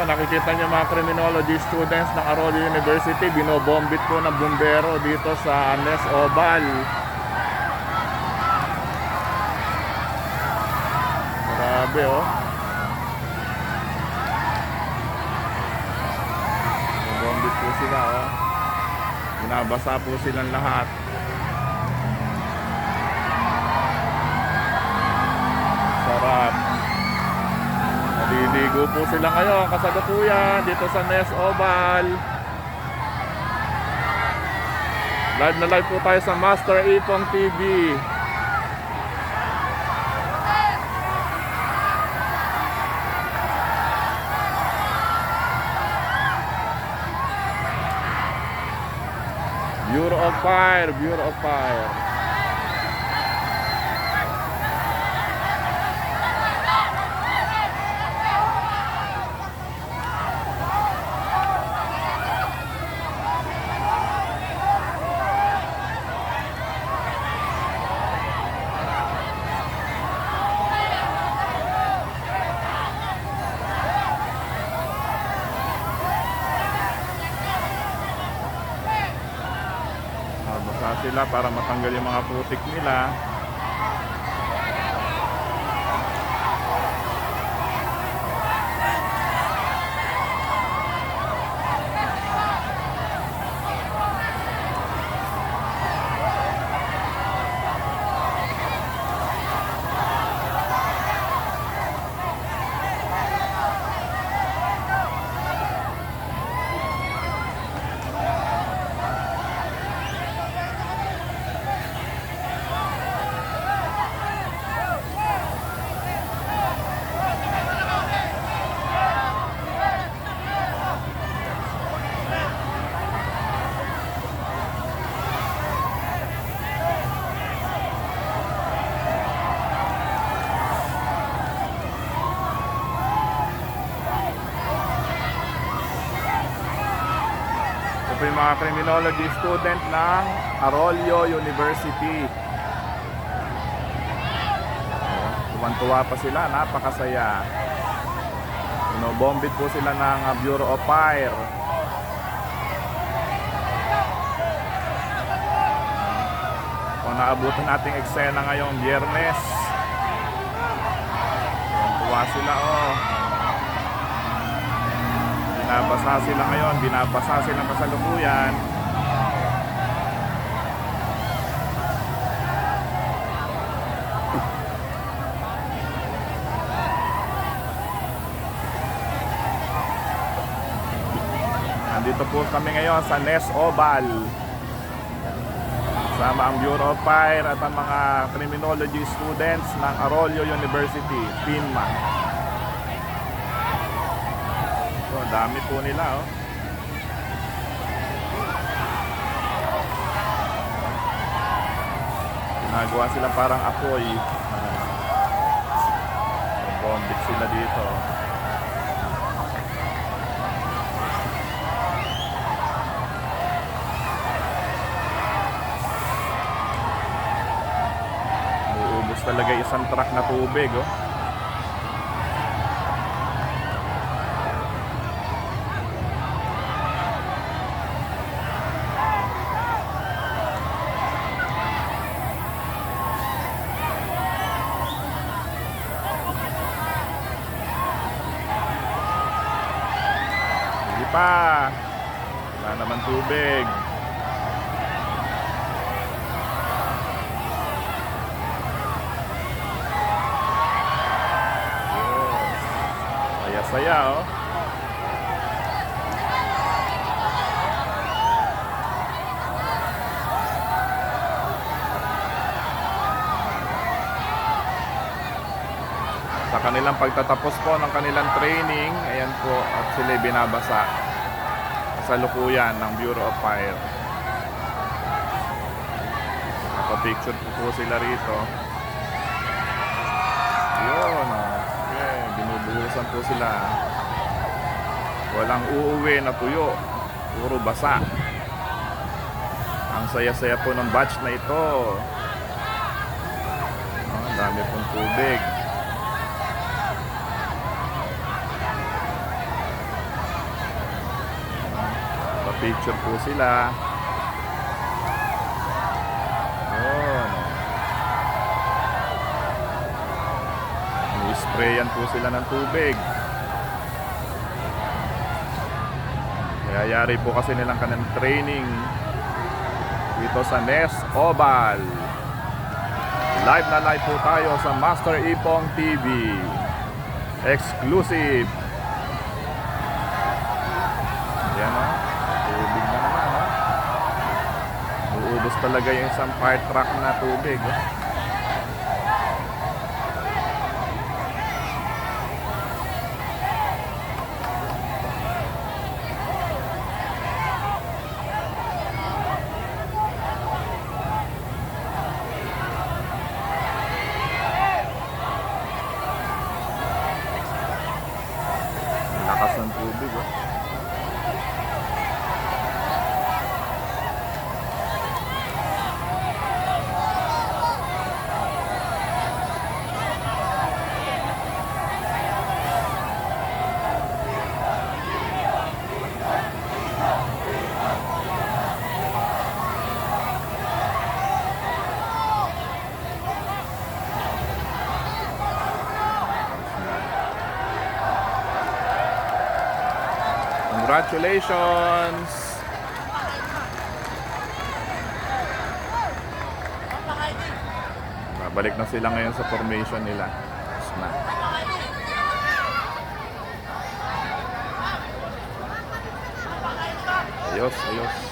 po, nakikita niyo mga criminology students ng Arroyo University, binobombit po ng bumbero dito sa Nes Oval. Grabe oh. Binobombit po sila oh. Binabasa po silang lahat. Naliligo po sila ngayon kasalukuyan dito sa Nes Oval. Live na live po tayo sa Master Ipong TV. Bureau of Fire, Bureau of Fire. Basa sila para matanggal yung mga putik nila. Po yung mga criminology student ng Arroyo University. Tuwan-tuwa pa sila, napakasaya. Binobombit po sila ng Bureau of Fire. Kung naabutan nating eksena ngayong biyernes. Tuwa sila oh. Binabasa sila ngayon, binabasa sila kasalukuyan. Nandito po kami ngayon sa Nes Oval. Kasama ang Bureau of Fire at ang mga criminology students ng Arroyo University, PINMA. Dami po nila, oh. Ginagawa sila parang apoy. Bombit sila dito. Uubos talaga isang truck na tubig, oh. Hindi pa. Wala naman tubig. Saya-saya oh. Sa kanilang pagtatapos po ng kanilang training, ayan po at sila binabasa sa lukuyan ng Bureau of Fire. Nakapicture po po sila rito. Inuusan po sila. Walang uuwi na tuyo. Puro basa. Ang saya-saya po ng batch na ito. Ah, ang oh, dami pong tubig. Pa-picture po sila. Ni-sprayan po sila ng tubig. Kaya yari po kasi nilang kanang training dito sa Nest Oval. Live na live po tayo sa Master Ipong TV. Exclusive. Yan o. Tubig na naman o. Uubos talaga yung isang fire truck na tubig. Oh. Ang Lakas ng tubig oh. Congratulations! Babalik na sila ngayon sa formation nila. Na. Ayos, ayos.